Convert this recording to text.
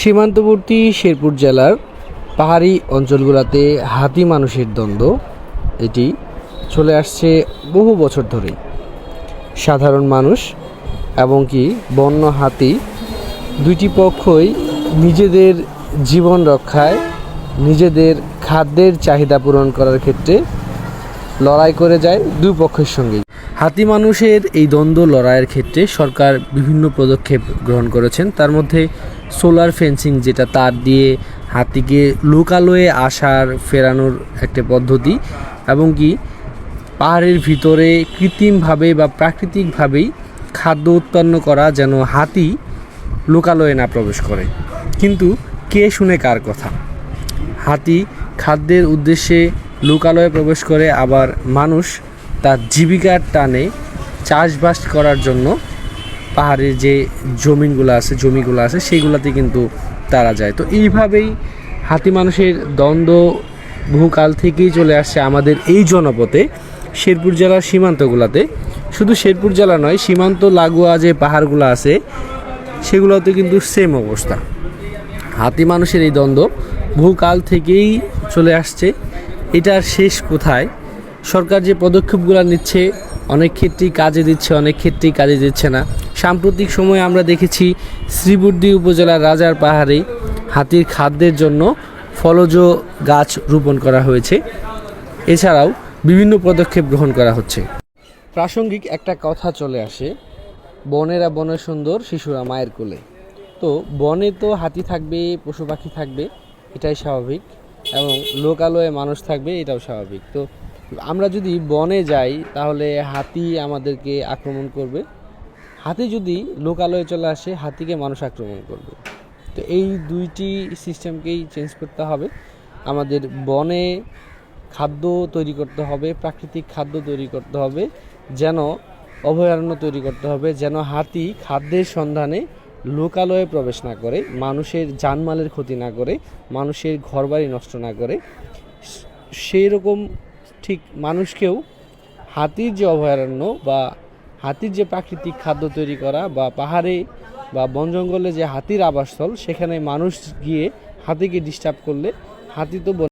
সীমান্তবর্তী শেরপুর জেলার পাহাড়ি অঞ্চলগুলোতে হাতি মানুষের দ্বন্দ্ব। এটি চলে আসছে বহু বছর ধরেই। সাধারণ মানুষ এবং কি বন্য হাতি দুইটি পক্ষই নিজেদের জীবন রক্ষায় নিজেদের খাদ্যের চাহিদা পূরণ করার ক্ষেত্রে লড়াই করে যায় দুই পক্ষের সঙ্গেই। হাতি মানুষের এই দ্বন্দ্ব লড়াইয়ের ক্ষেত্রে সরকার বিভিন্ন পদক্ষেপ গ্রহণ করেছেন। তার মধ্যে সোলার ফেন্সিং যেটা তার দিয়ে হাতিকে লোকালয়ে আসার ফেরানোর একটা পদ্ধতি এবং কি পাহাড়ের ভিতরে কৃত্রিমভাবে বা প্রাকৃতিকভাবেই খাদ্য উৎপন্ন করা যেন হাতি লোকালয়ে না প্রবেশ করে। কিন্তু কে শুনে কার কথা? হাতি খাদ্যের উদ্দেশ্যে লোকালয়ে প্রবেশ করে, আবার মানুষ তার জীবিকার টানে চাষবাস করার জন্য পাহাড়ের যে জমিনগুলো আছে, জমিগুলো আছে, সেইগুলোতে কিন্তু তারা যায়। তো এইভাবেই হাতি মানুষের দ্বন্দ্ব বহুকাল থেকেই চলে আসছে আমাদের এই জনপথে। শেরপুর জেলার সীমান্তগুলোতে। শুধু শেরপুর জেলা নয়, সীমান্ত লাগোয়া যে পাহাড়গুলো আছে, সেগুলোতে কিন্তু সেম অবস্থা। হাতি মানুষের এই দ্বন্দ্ব বহুকাল থেকেই চলে আসছে। এটার শেষ কোথায়? সরকার যে পদক্ষেপগুলো নিচ্ছে, অনেক ক্ষেত্রেই কাজে দিচ্ছে, অনেক ক্ষেত্রেই কাজে দিচ্ছে না। সাম্প্রতিক সময়ে আমরা দেখেছি শ্রীবুদ্ধি উপজেলার রাজার পাহাড়ে হাতির খাদ্যের জন্য ফলজ গাছ রোপণ করা হয়েছে। এছাড়াও বিভিন্ন পদক্ষেপ গ্রহণ করা হচ্ছে। প্রাসঙ্গিক একটা কথা চলে আসে, বনেরা বনে সুন্দর, শিশুরা মায়ের কোলে। তো বনে তো হাতি থাকবে, পশু পাখি থাকবে, এটাই স্বাভাবিক এবং লোকালয়ে মানুষ থাকবে, এটাও স্বাভাবিক। তো আমরা যদি বনে যাই, তাহলে হাতি আমাদেরকে আক্রমণ করবে। হাতি যদি লোকালয়ে চলে আসে, হাতিকে মানুষ আক্রমণ করবে। তো এই দুইটি সিস্টেমকেই চেঞ্জ করতে হবে। আমাদের বনে খাদ্য তৈরি করতে হবে, প্রাকৃতিক খাদ্য তৈরি করতে হবে, যেন অভয়ারণ্য তৈরি করতে হবে, যেন হাতি খাদ্যের সন্ধানে লোকালয়ে প্রবেশ না করে, মানুষের জানমালের ক্ষতি না করে, মানুষের ঘরবাড়ি নষ্ট না করে। সেই রকম ঠিক মানুষকেও হাতির যে অভয়ারণ্য বা হাতির যে প্রাকৃতিক খাদ্য তৈরি করা বা পাহাড়ে বা বন জঙ্গলে যে হাতির আবাসস্থল, সেখানে মানুষ গিয়ে হাতিকে ডিস্টার্ব করলে হাতি তো